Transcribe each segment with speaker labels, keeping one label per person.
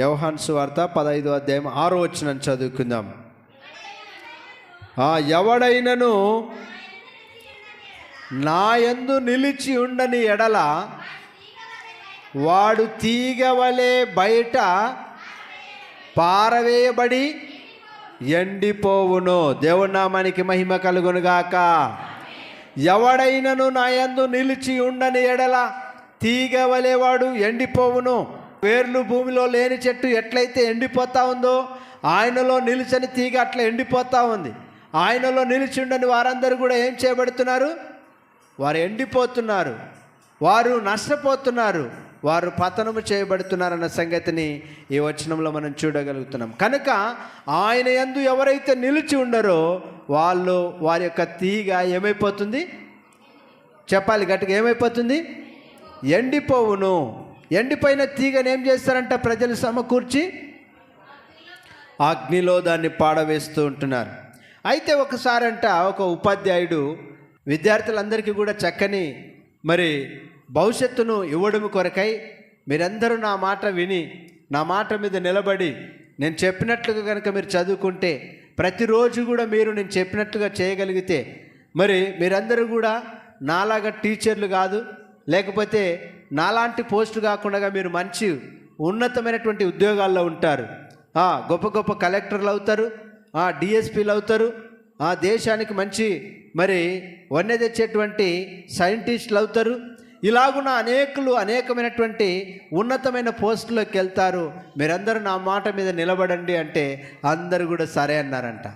Speaker 1: యవహాన్ సువార్త పదహైదు అధ్యాయం ఆరో వచ్చిన చదువుకుందాం. ఆ ఎవడైనను నా యందు నిలిచి ఉండని ఎడల వాడు తీగవలే బయట పారవేయబడి ఎండిపోవును. దేవుడి నామానికి మహిమ కలుగునుగాక ఎవడైనను నా యందు నిలిచి ఉండని ఎడల తీగవలే వాడు ఎండిపోవును. వేర్లు భూమిలో లేని చెట్టు ఎట్లయితే ఎండిపోతా ఉందో ఆయనలో నిలిచని తీగ అట్లా ఎండిపోతా ఉంది. ఆయనలో నిలిచి ఉండని వారందరూ కూడా ఏం చేయబడుతున్నారు? వారు ఎండిపోతున్నారు. వారు నష్టపోతున్నారు. వారు పతనము చేయబడుతున్నారన్న సంగతిని ఈ వచనంలో మనం చూడగలుగుతున్నాం. కనుక ఆయన ఎందు ఎవరైతే నిలిచి ఉండరో వాళ్ళు వారి యొక్క తీగ ఏమైపోతుంది? చెప్పాలి గట్టిగా ఏమైపోతుంది? ఎండిపోవును. ఎండిపోయిన తీగను ఏం చేస్తారంట ప్రజలు సమకూర్చి? అగ్నిలో దాన్ని పాడవేస్తూ ఉంటున్నారు. అయితే ఒకసారంట ఒక ఉపాధ్యాయుడు విద్యార్థులందరికీ కూడా చక్కని మరి భవిష్యత్తును ఇవ్వడం కొరకై మీరందరూ నా మాట విని నా మాట మీద నిలబడి నేను చెప్పినట్లుగా కనుక మీరు చదువుకుంటే ప్రతిరోజు కూడా మీరు నేను చెప్పినట్లుగా చేయగలిగితే మరి మీరందరూ కూడా నాలాగా టీచర్లు కాదు లేకపోతే నాలాంటి పోస్టు కాకుండా మీరు మంచి ఉన్నతమైనటువంటి ఉద్యోగాల్లో ఉంటారు. గొప్ప గొప్ప కలెక్టర్లు అవుతారు. డిఎస్పీలు అవుతారు. ఆ దేశానికి మంచి మరి వన్నె తెచ్చేటువంటి సైంటిస్టులు అవుతారు. ఇలాగున్న అనేకులు అనేకమైనటువంటి ఉన్నతమైన పోస్టులోకి వెళ్తారు. మీరందరూ నా మాట మీద నిలబడండి అంటే అందరూ కూడా సరే అన్నారంట.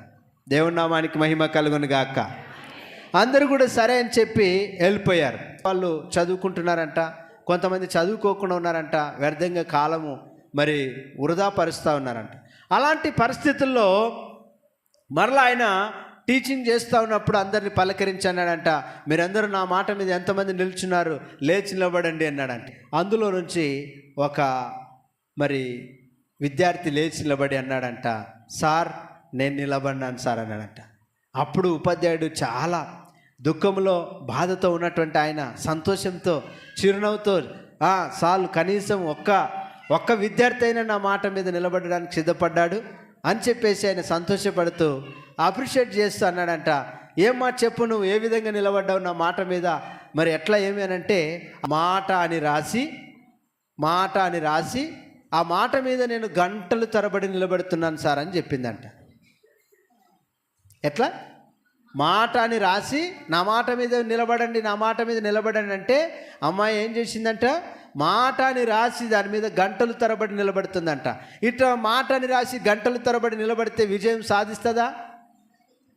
Speaker 1: దేవునామానికి మహిమ కలుగును గాక. అందరూ కూడా సరే అని చెప్పి వెళ్ళిపోయారు. వాళ్ళు చదువుకుంటున్నారంట. కొంతమంది చదువుకోకుండా ఉన్నారంట వ్యర్థంగా కాలము మరి వృధా పరుస్తూ ఉన్నారంట. అలాంటి పరిస్థితుల్లో మరలా ఆయన టీచింగ్ చేస్తూ ఉన్నప్పుడు అందరిని పలకరించి అన్నాడంట మీరందరూ నా మాట మీద ఎంతమంది నిల్చున్నారు? లేచి నిలబడండి అన్నాడంట. అందులో నుంచి ఒక మరి విద్యార్థి లేచి నిలబడి అన్నాడంట సార్ నేను నిలబడినాను సార్ అన్నాడంట. అప్పుడు ఉపాధ్యాయుడు చాలా దుఃఖంలో బాధతో ఉన్నటువంటి ఆయన సంతోషంతో చిరునవ్వుతో "ఆ, చాలు కనీసం ఒక్క ఒక్క విద్యార్థి అయినా నా మాట మీద నిలబడడానికి సిద్ధపడ్డాడు అని చెప్పేసి ఆయన సంతోషపడుతూ అప్రిషియేట్ చేస్తూ అన్నాడంట. ఏం మాట చెప్పు నువ్వు ఏ విధంగా నిలబడ్డావు నా మాట మీద? మరి ఎట్లా ఏమి? అంటే మాట అని రాసి మాట అని రాసి ఆ మాట మీద నేను గంటలు తరబడి నిలబడుతున్నాను సార్ అని చెప్పిందంట. ఎట్లా? మాట అని రాసి నా మాట మీద నిలబడండి నా మాట మీద నిలబడండి అంటే అమ్మాయి ఏం చేసిందంట? మాట అని రాసి దాని మీద గంటలు తరబడి నిలబడుతుందంట. ఇట్లా మాట అని రాసి గంటలు తరబడి నిలబడితే విజయం సాధిస్తుందా?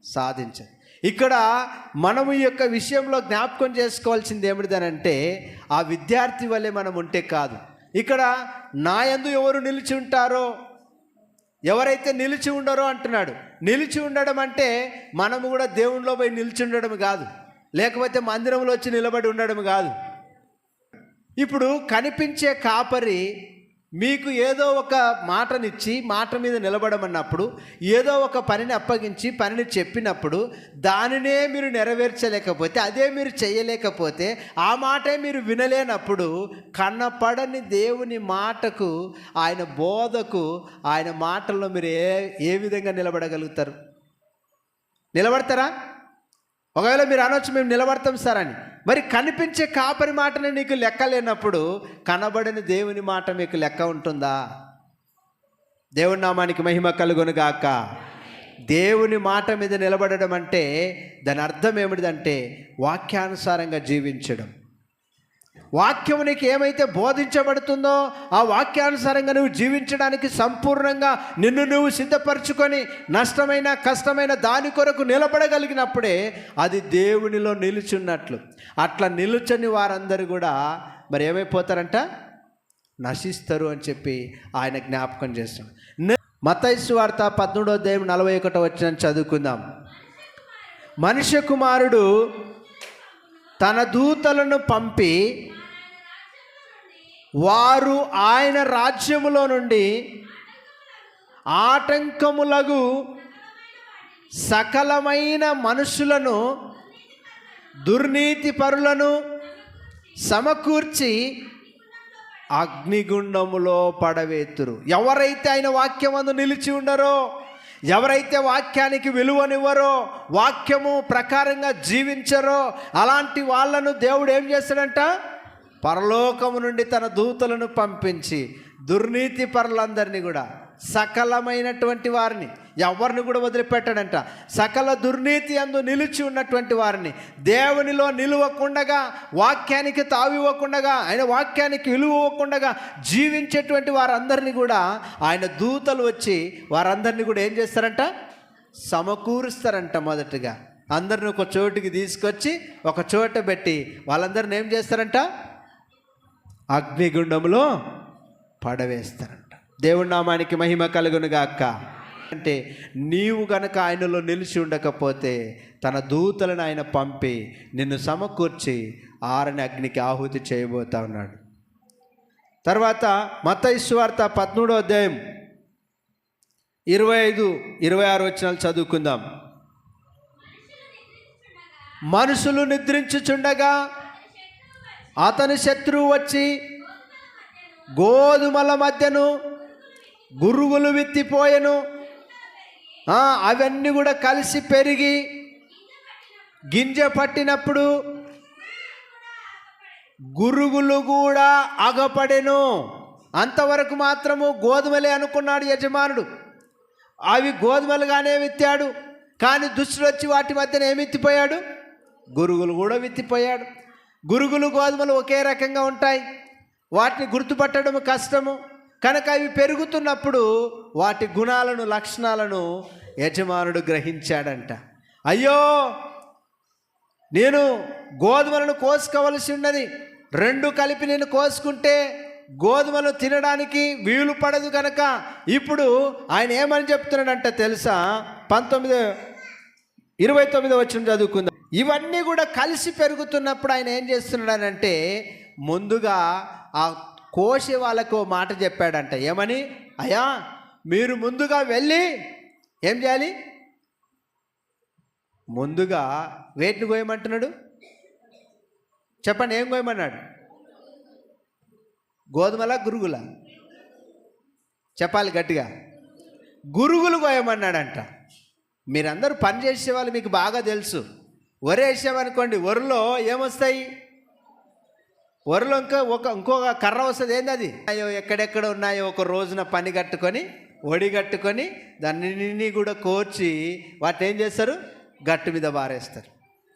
Speaker 1: సాధించదు. ఇక్కడ మనము ఈ యొక్క విషయంలో జ్ఞాపకం చేసుకోవాల్సింది ఏమిటిదనంటే ఆ విద్యార్థి వల్లే మనం ఉంటే కాదు. ఇక్కడ నాయందు ఎవరు నిలిచి ఉంటారో ఎవరైతే నిలిచి ఉండరో అంటున్నాడు. నిలిచి ఉండడం అంటే మనము కూడా దేవునిలో పోయి నిలిచి ఉండడం కాదు. లేకపోతే మందిరంలో వచ్చి నిలబడి ఉండడం కాదు. ఇప్పుడు కనిపించే కాపరి మీకు ఏదో ఒక మాటనిచ్చి మాట మీద నిలబడమన్నప్పుడు ఏదో ఒక పనిని అప్పగించి పనిని చెప్పినప్పుడు దానినే మీరు నెరవేర్చలేకపోతే అదే మీరు చేయలేకపోతే ఆ మాటే మీరు వినలేనప్పుడు కన్నపడని దేవుని మాటకు ఆయన బోధకు ఆయన మాటల్లో మీరు ఏ ఏ విధంగా నిలబడగలుగుతారు? నిలబడతారా? ఒకవేళ మీరు అనొచ్చు మేము నిలబడతాం సార్ అని. మరి కనిపించే కాపరి మాటని నీకు లెక్క లేనప్పుడు కనబడని దేవుని మాట మీకు లెక్క ఉంటుందా? దేవుని నామానికి మహిమ కలుగునుగాక దేవుని మాట మీద నిలబడడం అంటే దాని అర్థం ఏమిటిదంటే వాక్యానుసారంగా జీవించడం. వాక్యము నీకు ఏమైతే బోధించబడుతుందో ఆ వాక్యానుసారంగా నువ్వు జీవించడానికి సంపూర్ణంగా నిన్ను నువ్వు సిద్ధపరచుకొని నష్టమైన కష్టమైన దాని కొరకు నిలబడగలిగినప్పుడే అది దేవునిలో నిలుచున్నట్లు. అట్లా నిలుచని వారందరూ కూడా మరి ఏమైపోతారంట? నశిస్తారు అని చెప్పి ఆయన జ్ఞాపకం చేస్తున్నాడు మతైసు వార్త పద్మూడో దేవం నలభై ఒకటో వచ్చిన చదువుకుందాం. మనుష్య కుమారుడు తన దూతలను పంపి వారు ఆయన రాజ్యములో నుండి ఆటంకములగు సకలమైన మనుషులను దుర్నీతి పరులను సమకూర్చి అగ్నిగుండములో పడవేతురు. ఎవరైతే ఆయన వాక్యం అందు నిలిచి ఉండరో ఎవరైతే వాక్యానికి విలువనివ్వరో వాక్యము ప్రకారంగా జీవించరో అలాంటి వాళ్ళను దేవుడు ఏం చేస్తాడంట? పరలోకము నుండి తన దూతలను పంపించి దుర్నీతి పరులందరినీ కూడా సకలమైనటువంటి వారిని ఎవరిని కూడా వదిలిపెట్టాడంట. సకల దుర్నీతి అందు నిలిచి ఉన్నటువంటి వారిని దేవునిలో నిలువకుండగా వాక్యానికి తావివ్వకుండగా ఆయన వాక్యానికి విలువ జీవించేటువంటి వారందరినీ కూడా ఆయన దూతలు వచ్చి వారందరినీ కూడా ఏం చేస్తారంట? సమకూరుస్తారంట మొదటగా. అందరిని ఒక చోటుకి తీసుకొచ్చి ఒక చోట పెట్టి వాళ్ళందరిని ఏం చేస్తారంట? అగ్నిగుండంలో పడవేస్తారంట. దేవుడి నామానికి మహిమ కలుగునుగా అక్క అంటే నీవు గనక ఆయనలో నిలిచి ఉండకపోతే తన దూతలను ఆయన పంపి నిన్ను సమకూర్చి ఆరని అగ్నికి ఆహుతి చేయబోతా ఉన్నాడు. తర్వాత మత వార్త పద్మూడో అధ్యాయం ఇరవై ఐదు ఇరవై ఆరు వచ్చినాలు చదువుకుందాం. మనుషులు నిద్రించుచుండగా అతని శత్రువు వచ్చి గోధుమల మధ్యను గురుగులు విత్తిపోయెను. అవన్నీ కూడా కలిసి పెరిగి గింజ పట్టినప్పుడు గురుగులు కూడా అగపడెను. అంతవరకు మాత్రము గోధుమలే అనుకున్నాడు యజమానుడు. అవి గోధుమలుగానే విత్తాడు. కానీ దుష్టుడు వచ్చి వాటి మధ్యన ఏమి విత్తిపోయాడు? గురుగులు కూడా విత్తిపోయాడు. గురుగులు గోధుమలు ఒకే రకంగా ఉంటాయి. వాటిని గుర్తుపట్టడం కష్టము. కనుక అవి పెరుగుతున్నప్పుడు వాటి గుణాలను లక్షణాలను యజమానుడు గ్రహించాడంట. అయ్యో! నేను గోధుమలను కోసుకోవలసి ఉన్నది రెండు కలిపి నేను కోసుకుంటే గోధుమలు తినడానికి వీలు పడదు కనుక ఇప్పుడు ఆయన ఏమని చెప్తున్నాడంటే తెలుసా? పంతొమ్మిది ఇరవై తొమ్మిది వచ్చిన చదువుకుందాం. ఇవన్నీ కూడా కలిసి పెరుగుతున్నప్పుడు ఆయన ఏం చేస్తున్నాడనంటే ముందుగా ఆ కోసే వాళ్ళకు ఓ మాట చెప్పాడంట. ఏమని? అయ్యా మీరు ముందుగా వెళ్ళి ఏం చేయాలి? ముందుగా వేటిని కోయమంటున్నాడు? చెప్పండి ఏం కోయమన్నాడు? గోధుమల గురుగుల? చెప్పాలి గట్టిగా. గురుగులు కోయమన్నాడంట. మీరందరూ పని చేసే వాళ్ళు మీకు బాగా తెలుసు. వరి వేసామనుకోండి వరిలో ఏమొస్తాయి? వరిలో ఇంకా ఒక ఇంకొక కర్ర వస్తుంది ఏంది అది అయ్యో ఎక్కడెక్కడ ఉన్నాయో ఒక రోజున పని కట్టుకొని ఒడి కట్టుకొని దాన్ని కూడా కోర్చి వాటిని ఏం చేస్తారు? గట్టు మీద బారేస్తారు.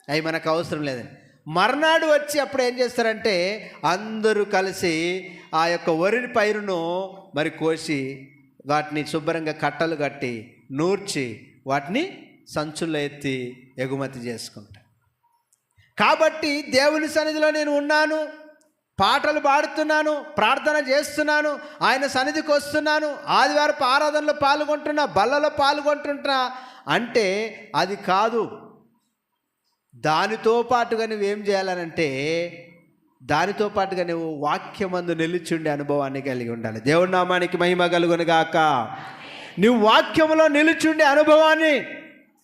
Speaker 1: అవి మనకు అవసరం లేదండి మర్నాడు వచ్చి అప్పుడు ఏం చేస్తారంటే అందరూ కలిసి ఆ యొక్క వరి పైరును మరి కోసి వాటిని శుభ్రంగా కట్టలు కట్టి నూర్చి వాటిని సంచుల్లో ఎత్తి ఎగుమతి చేసుకుంటారు. కాబట్టి దేవుని సన్నిధిలో నేను ఉన్నాను పాటలు పాడుతున్నాను ప్రార్థన చేస్తున్నాను ఆయన సన్నిధికి వస్తున్నాను ఆదివారపు ఆరాధనలో పాల్గొంటున్నా బల్లలో పాల్గొంటుంటున్నా అంటే అది కాదు. దానితో పాటుగా నువ్వేం చేయాలనంటే దానితో పాటుగా నువ్వు వాక్యమందు నిలిచుండే అనుభవాన్ని కలిగి ఉండాలి. దేవుడి నామానికి మహిమ కలుగును గాక నువ్వు వాక్యంలో నిలిచుండే అనుభవాన్ని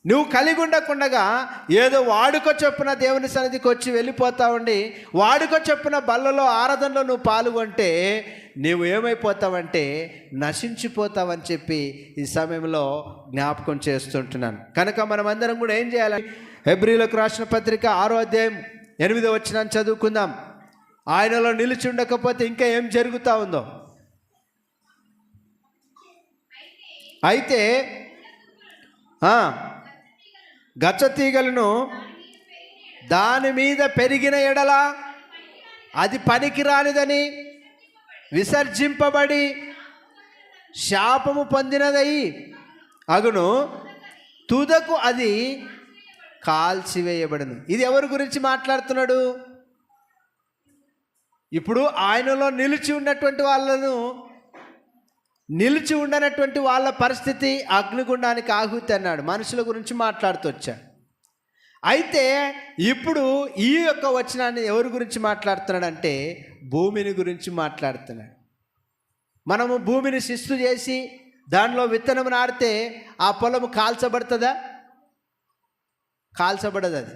Speaker 1: నువ్వు కలిగి ఉండకుండగా ఏదో వాడుక చొప్పున దేవుని సన్నిధికి వచ్చి వెళ్ళిపోతా ఉండి వాడుక చొప్పున బల్లలో ఆరాధనలో నువ్వు పాల్గొంటే నీవు ఏమైపోతావంటే నశించిపోతావని చెప్పి ఈ సమయంలో జ్ఞాపకం చేస్తుంటున్నాను. కనుక మనం అందరం కూడా ఏం చేయాలి? ఎబ్రిలోకి రాసిన పత్రిక ఆరో అధ్యాయం ఎనిమిదో వచ్చిన చదువుకుందాం. ఆయనలో నిలిచి ఉండకపోతే ఇంకా ఏం జరుగుతూ ఉందో? అయితే గచ్చ తీగలను దాని మీద పెరిగిన ఎడల అది పనికి రానిదని విసర్జింపబడి శాపము పొందినదై అగును. తుదకు అది కాల్చివేయబడను. ఇది ఎవరి గురించి మాట్లాడుతున్నాడు? ఇప్పుడు ఆయనలో నిలిచి ఉన్నటువంటి వాళ్ళను నిలిచి ఉండనటువంటి వాళ్ళ పరిస్థితి అగ్నిగుండానికి ఆహుతి అన్నాడు. మనుషుల గురించి మాట్లాడుతూ వచ్చాడు అయితే ఇప్పుడు ఈ యొక్క వచనాన్ని ఎవరి గురించి మాట్లాడుతున్నాడంటే భూమిని గురించి మాట్లాడుతున్నాడు. మనము భూమిని శిస్తు చేసి దానిలో విత్తనం నాడితే ఆ పొలము కాల్చబడుతుందా? కాల్చబడదు అది.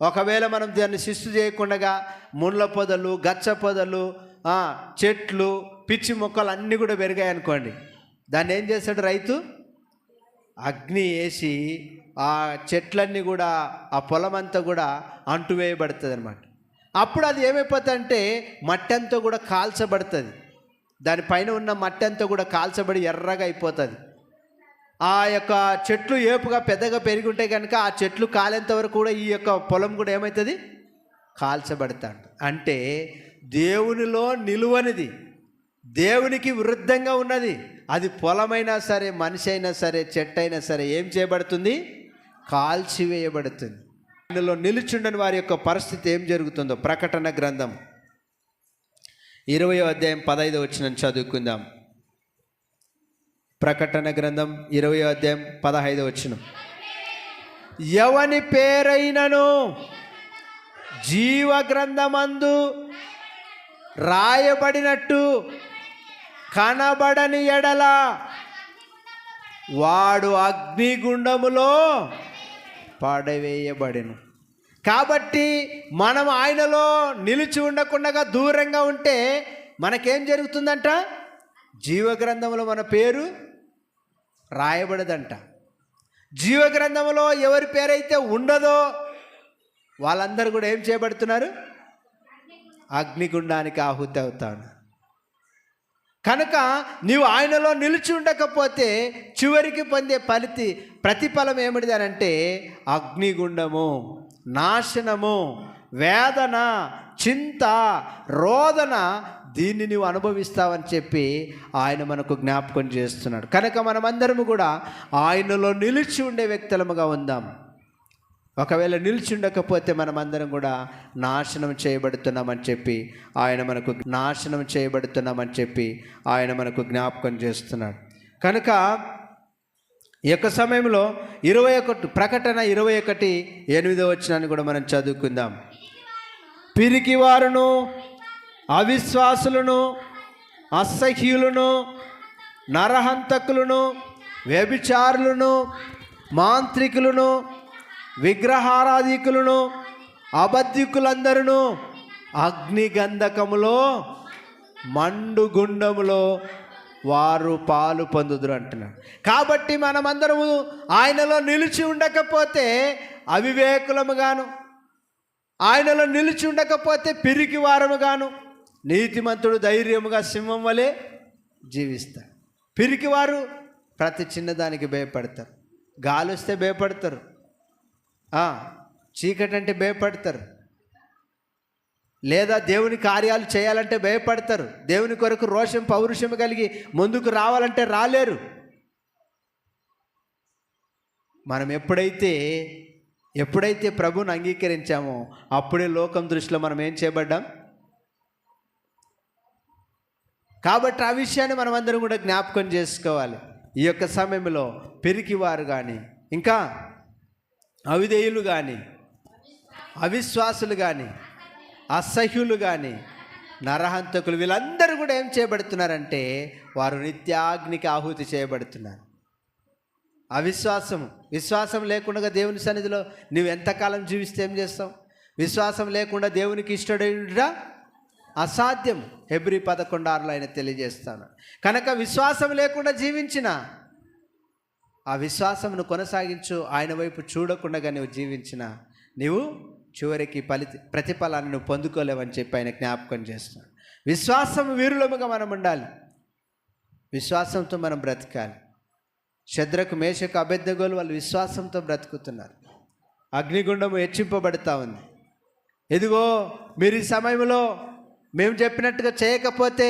Speaker 1: ఒకవేళ మనం దాన్ని శిస్తు చేయకుండా ముళ్ళ పొదలు గచ్చ పొదలు చెట్లు పిచ్చి మొక్కలు అన్నీ కూడా పెరిగాయి అనుకోండి. దాన్ని ఏం చేస్తాడు రైతు? అగ్ని వేసి ఆ చెట్లన్నీ కూడా ఆ పొలం అంతా కూడా అంటువేయబడుతుంది అనమాట అప్పుడు అది ఏమైపోతుందంటే మట్టి అంతా కూడా కాల్చబడుతుంది. దానిపైన ఉన్న మట్టి అంతా కూడా కాల్చబడి ఎర్రగా అయిపోతుంది. ఆ యొక్క చెట్లు ఏపుగా పెద్దగా పెరిగి ఉంటే కనుక ఆ చెట్లు కాలేంత వరకు కూడా ఈ యొక్క పొలం కూడా ఏమవుతుంది కాల్చబడతాడు అంటే దేవునిలో నిలువనిది. దేవునికి విరుద్ధంగా ఉన్నది. అది పొలమైనా సరే మనిషి అయినా సరే చెట్టు అయినా సరే ఏం చేయబడుతుంది? కాల్చివేయబడుతుంది. అందులో నిలుచుండని వారి యొక్క పరిస్థితి ఏం జరుగుతుందో? ప్రకటన గ్రంథం. ఇరవయో అధ్యాయం పదహైదు వచ్చిన చదువుకుందాం. ప్రకటన గ్రంథం ఇరవై అధ్యాయం పదహైదు వచ్చిన ఎవని పేరైనను జీవ గ్రంథమందు రాయబడినట్టు కనబడని ఎడల వాడు అగ్నిగుండములో పడవేయబడెను. కాబట్టి మనం ఆయనలో నిలిచి ఉండకుండా దూరంగా ఉంటే మనకేం జరుగుతుందంట? జీవగ్రంథంలో మన పేరు రాయబడదంట. జీవగ్రంథంలో ఎవరి పేరైతే ఉండదో వాళ్ళందరూ కూడా ఏం చేయబడుతున్నారు? అగ్నిగుండానికి ఆహుతి అవుతాను కనుక నీవు ఆయనలో నిలిచి ఉండకపోతే చివరికి పొందే ఫలితి ప్రతిఫలం ఏమిటి అని అంటే అగ్నిగుండము నాశనము వేదన చింత రోదన దీన్ని నీవు అనుభవిస్తావని చెప్పి ఆయన మనకు జ్ఞాపకం చేస్తున్నాడు. కనుక మనమందరము కూడా ఆయనలో నిలిచి ఉండే వ్యక్తులముగా ఉందాం. ఒకవేళ నిలిచి ఉండకపోతే మనమందరం కూడా నాశనం చేయబడుతున్నామని చెప్పి ఆయన మనకు నాశనం చేయబడుతున్నామని చెప్పి ఆయన మనకు జ్ఞాపకం చేస్తున్నాడు. కనుక ఈ యొక్క సమయంలో ఇరవై ఒకటి ప్రకటన ఇరవై ఒకటి ఎనిమిదో వచ్చినాన్ని కూడా మనం చదువుకుందాం. పిరికివారును అవిశ్వాసులను అసహ్యులను నరహంతకులను వ్యభిచారులను మాంత్రికులను విగ్రహారాధికులను అబద్ధికులందరూ అగ్నిగంధకములో మండుగుండములో వారు పాలు పొందుదురు అంటున్నాడు. కాబట్టి మనమందరము ఆయనలో నిలిచి ఉండకపోతే అవివేకులముగాను ఆయనలో నిలిచి ఉండకపోతే పిరికి వారముగాను నీతిమంతుడు ధైర్యముగా సింహం వలె జీవిస్తారు. పిరికివారు ప్రతి చిన్నదానికి భయపడతారు. గాలి వస్తే భయపడతారు. చీకటి అంటే భయపడతారు. లేదా దేవుని కార్యాలు చేయాలంటే భయపడతారు. దేవుని కొరకు రోషం పౌరుషం కలిగి ముందుకు రావాలంటే రాలేరు. మనం ఎప్పుడైతే ఎప్పుడైతే ప్రభుని అంగీకరించామో అప్పుడే లోకం దృష్టిలో మనం ఏం చేయబడ్డాం? కాబట్టి ఆ విషయాన్ని మనం అందరం కూడా జ్ఞాపకం చేసుకోవాలి. ఈ యొక్క సమయంలో పెరికివారు కానీ ఇంకా అవిధేయులు కానీ అవిశ్వాసులు కానీ అసహ్యులు కానీ నరహంతకులు వీళ్ళందరూ కూడా ఏం చేయబడుతున్నారంటే వారు నిత్యాగ్నికి ఆహుతి చేయబడుతున్నారు. అవిశ్వాసం విశ్వాసం లేకుండా దేవుని సన్నిధిలో నువ్వు ఎంతకాలం జీవిస్తే ఏం చేస్తావు? విశ్వాసం లేకుండా దేవునికి ఇష్టడేయుడా అసాధ్యం. హెబ్రి పదకొండు ఆరులో ఆయన తెలియజేస్తాను. కనుక విశ్వాసం లేకుండా జీవించిన ఆ విశ్వాసమును కొనసాగించు ఆయన వైపు చూడకుండా నువ్వు జీవించిన నీవు చివరికి ఫలి ప్రతిఫలాన్ని నువ్వు పొందుకోలేవని చెప్పి ఆయన జ్ఞాపకం చేస్తున్నాడు. విశ్వాసం వీరులముగా మనం ఉండాలి. విశ్వాసంతో మనం బ్రతకాలి. శద్రకు మేషకు అభ్యర్థగోలు వాళ్ళు విశ్వాసంతో బ్రతుకుతున్నారు. అగ్నిగుండము హెచ్చింపబడతా ఉంది. ఇదిగో మీరు ఈ సమయంలో మేము చెప్పినట్టుగా చేయకపోతే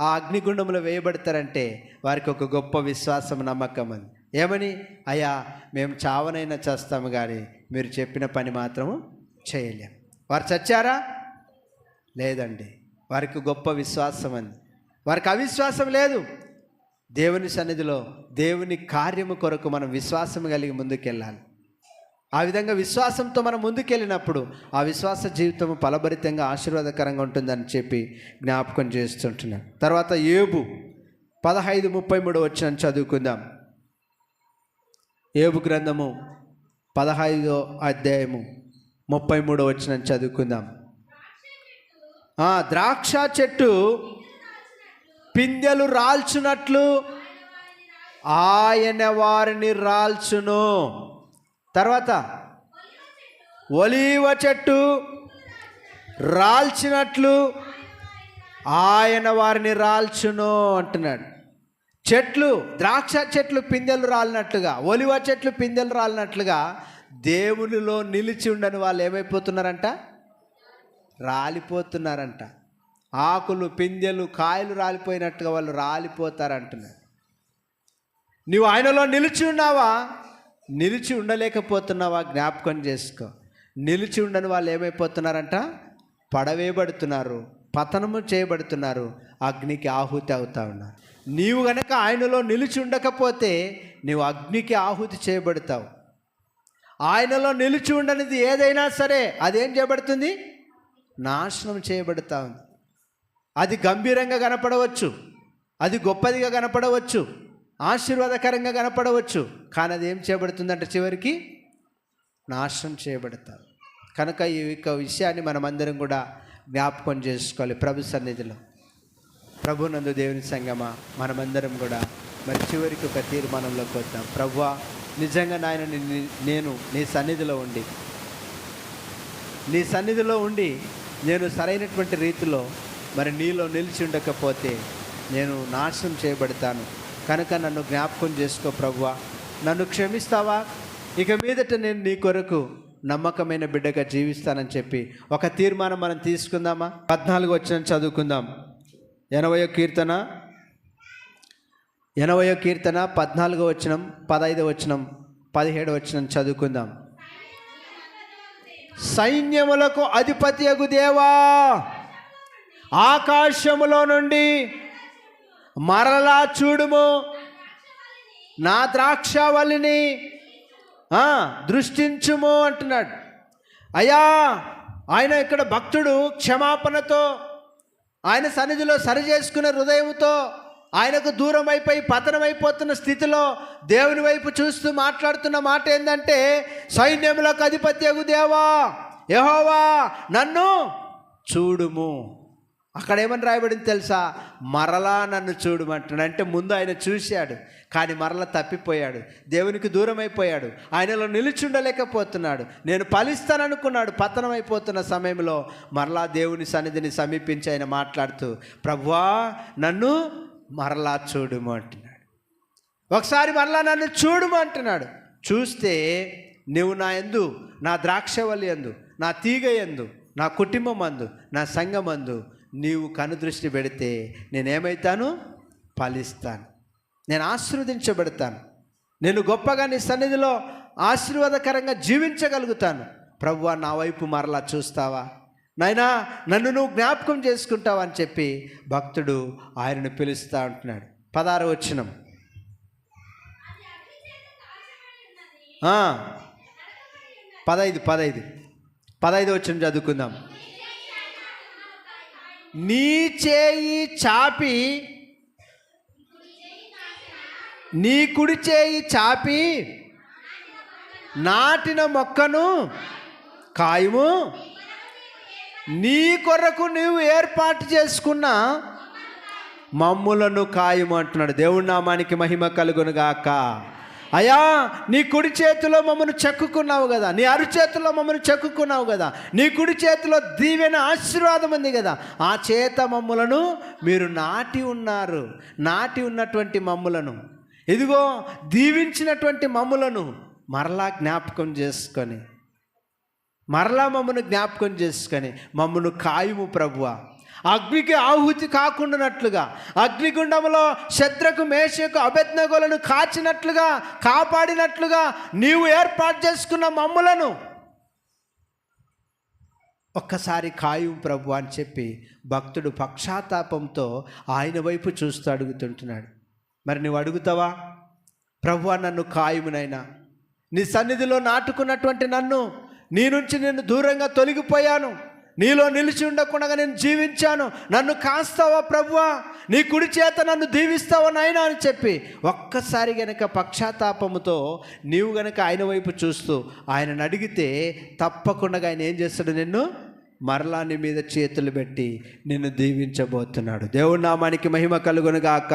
Speaker 1: ఆ అగ్నిగుండంలో వేయబడతారంటే వారికి ఒక గొప్ప విశ్వాసం నమ్మకం ఉంది. ఏమని? అయ్యా మేము చావనైనా చేస్తాము కానీ మీరు చెప్పిన పని మాత్రము చేయలేం. వారు చచ్చారా? లేదండి. వారికి గొప్ప విశ్వాసం అని వారికి అవిశ్వాసం లేదు. దేవుని సన్నిధిలో దేవుని కార్యము కొరకు మనం విశ్వాసం కలిగి ముందుకెళ్ళాలి. ఆ విధంగా విశ్వాసంతో మనం ముందుకెళ్ళినప్పుడు ఆ విశ్వాస జీవితం ఫలభరితంగా ఆశీర్వాదకరంగా ఉంటుందని చెప్పి జ్ఞాపకం చేస్తుంటున్నాను. తర్వాత ఏబు పదహైదు ముప్పై మూడు వచ్చిన చదువుకుందాం. ఏబు గ్రంథము పదహైదో అధ్యాయము ముప్పై మూడో వచ్చిన చదువుకుందాం. ద్రాక్ష చెట్టు పిందెలు రాల్చునట్లు ఆయన వారిని రాల్చును. తర్వాత ఒలీవ చెట్టు రాల్చినట్లు ఆయన వారిని రాల్చును అంటున్నాడు. చెట్లు ద్రాక్ష చెట్లు పిందెలు రాలినట్లుగా ఒలివ చెట్లు పిందెలు రాలినట్లుగా దేవునిలో నిలిచి ఉండని వాళ్ళు ఏమైపోతున్నారంట? రాలిపోతున్నారంట. ఆకులు పిందెలు కాయలు రాలిపోయినట్టుగా వాళ్ళు రాలిపోతారంటున్నారు. నువ్వు ఆయనలో నిలిచి ఉన్నావా? నిలిచి ఉండలేకపోతున్నావా? జ్ఞాపకం చేసుకో. నిలిచి ఉండని వాళ్ళు ఏమైపోతున్నారంట? పడవేయబడుతున్నారు పతనము చేయబడుతున్నారు అగ్నికి ఆహుతి అవుతా ఉన్నారు. నీవు గనక ఆయనలో నిలిచి ఉండకపోతే నీవు అగ్నికి ఆహుతి చేయబడతావు. ఆయనలో నిలిచి ఉండనిది ఏదైనా సరే అదేం చేయబడుతుంది? నాశనం చేయబడతా ఉంది అది గంభీరంగా కనపడవచ్చు. అది గొప్పదిగా కనపడవచ్చు. ఆశీర్వాదకరంగా కనపడవచ్చు. కానీ అది ఏం చేయబడుతుందంటే చివరికి నాశనం చేయబడతారు కనుక ఈ యొక్క విషయాన్ని మనమందరం కూడా జ్ఞాపకం చేసుకోవాలి ప్రభు సన్నిధిలో. ప్రభునందు దేవుని సంగమా మనమందరం కూడా మరి చివరికి ఒక తీర్మానంలోకి వద్దాం. ప్రవ్వా నిజంగా నాయన నేను నీ సన్నిధిలో ఉండి నీ సన్నిధిలో ఉండి నేను సరైనటువంటి రీతిలో మరి నీలో నిలిచి ఉండకపోతే నేను నాశనం చేయబడతాను. కనుక నన్ను జ్ఞాపకం చేసుకో ప్రభువా నన్ను క్షమిస్తావా? ఇక మీదట నేను నీ కొరకు నమ్మకమైన బిడ్డగా జీవిస్తానని చెప్పి ఒక తీర్మానం మనం తీసుకుందామా? పద్నాలుగు వచ్చిన చదువుకుందాం. ఎనభయో కీర్తన ఎనభయో కీర్తన పద్నాలుగో వచనం పదహైదో వచనం పదిహేడు వచనం చదువుకుందాం. సైన్యములకు అధిపతి అగు దేవా. ఆకాశములో నుండి మరలా చూడుము. నా ద్రాక్షవల్లిని దృష్టించుము అంటున్నాడు. అయ్యా ఆయన ఇక్కడ భక్తుడు క్షమాపణతో ఆయన సన్నిధిలో సరి చేసుకునే హృదయంతో ఆయనకు దూరం అయిపోయి పతనమైపోతున్న స్థితిలో దేవుని వైపు చూస్తూ మాట్లాడుతున్న మాట ఏంటంటే సైన్యములకు అధిపతి దేవా యహోవా నన్ను చూడుము. అక్కడ ఏమని రాయబడింది తెలుసా? మరలా నన్ను చూడమంటున్నాడు. అంటే ముందు ఆయన చూశాడు కానీ మరలా తప్పిపోయాడు. దేవునికి దూరం అయిపోయాడు ఆయనలో నిలుచుండలేకపోతున్నాడు. నేను ఫలిస్తాననుకున్నాడు. పతనం అయిపోతున్న సమయంలో మరలా దేవుని సన్నిధిని సమీపించి ఆయన మాట్లాడుతూ ప్రభువా నన్ను మరలా చూడుము అంటున్నాడు. ఒకసారి మరలా నన్ను చూడుము అంటున్నాడు. చూస్తే నువ్వు నా ఎందు నా ద్రాక్షవల్లి ఎందు నా తీగ ఎందు నా కుటుంబం అందు నా సంఘమందు నీవు కనుదృష్టి పెడితే నేనేమవుతాను ఫలిస్తాను. నేను ఆశీర్వదించబడతాను. నేను గొప్పగా నీ సన్నిధిలో ఆశీర్వాదకరంగా జీవించగలుగుతాను. ప్రభువా నా వైపు మరలా చూస్తావా? నాయనా నన్ను నువ్వు జ్ఞాపకం చేసుకుంటావు అని చెప్పి భక్తుడు ఆయనను పిలుస్తా ఉంటున్నాడు. పదారు వచ్చినం పదైదు పదైదు. పదైదు వచ్చిన చదువుకుందాం. నీ చేయి చాపి నీ కుడి చేయి చాపి నాటిన మొక్కను కాయము. నీ కొరకు నువ్వు ఏర్పాటు చేసుకున్న మమ్ములను కాయము అంటున్నాడు. దేవుడి నామానికి మహిమ కలుగునుగాక. అయా నీ కుడి చేతిలో మమ్మను చెక్కుకున్నావు కదా నీ అరుచేతిలో మమ్మల్ని చెక్కుకున్నావు కదా నీ కుడి చేతిలో దీవెన ఆశీర్వాదం ఉంది కదా ఆ చేత మమ్ములను మీరు నాటి ఉన్నారు నాటి ఉన్నటువంటి మమ్ములను. ఇదిగో దీవించినటువంటి మమ్ములను మరలా జ్ఞాపకం చేసుకొని మరలా మమ్మను జ్ఞాపకం చేసుకొని మమ్మను కాయుము ప్రభువ. అగ్నికి ఆహుతి కాకుండానట్లుగా అగ్నిగుండంలో శత్రకు మేషకు అభెజ్ఞగోలను కాచినట్లుగా కాపాడినట్లుగా నీవు ఏర్పాటు చేసుకున్న మమ్ములను. ఒక్కసారి ఖాయం ప్రభు అని చెప్పి భక్తుడు పక్షాతాపంతో ఆయన వైపు చూస్తూ అడుగుతుంటున్నాడు. మరి నువ్వు అడుగుతావా? ప్రభు నన్ను ఖాయమునైనా నీ సన్నిధిలో నాటుకున్నటువంటి నన్ను నీ నుంచి నేను దూరంగా తొలగిపోయాను. నీలో నిలిచి ఉండకుండా నేను జీవించాను. నన్ను కాస్తావా ప్రభువా? నీ కుడి చేత నన్ను దీవిస్తావా నాయనా అని చెప్పి ఒక్కసారి గనక పక్షాతాపముతో నీవు గనక ఆయన వైపు చూస్తూ ఆయనను అడిగితే తప్పకుండా ఆయన ఏం చేస్తాడు నిన్ను? మరలా నీ మీద చేతులు పెట్టి నిన్ను దీవించబోతున్నాడు. దేవుడి నామానికి మహిమ కలుగునుగాక.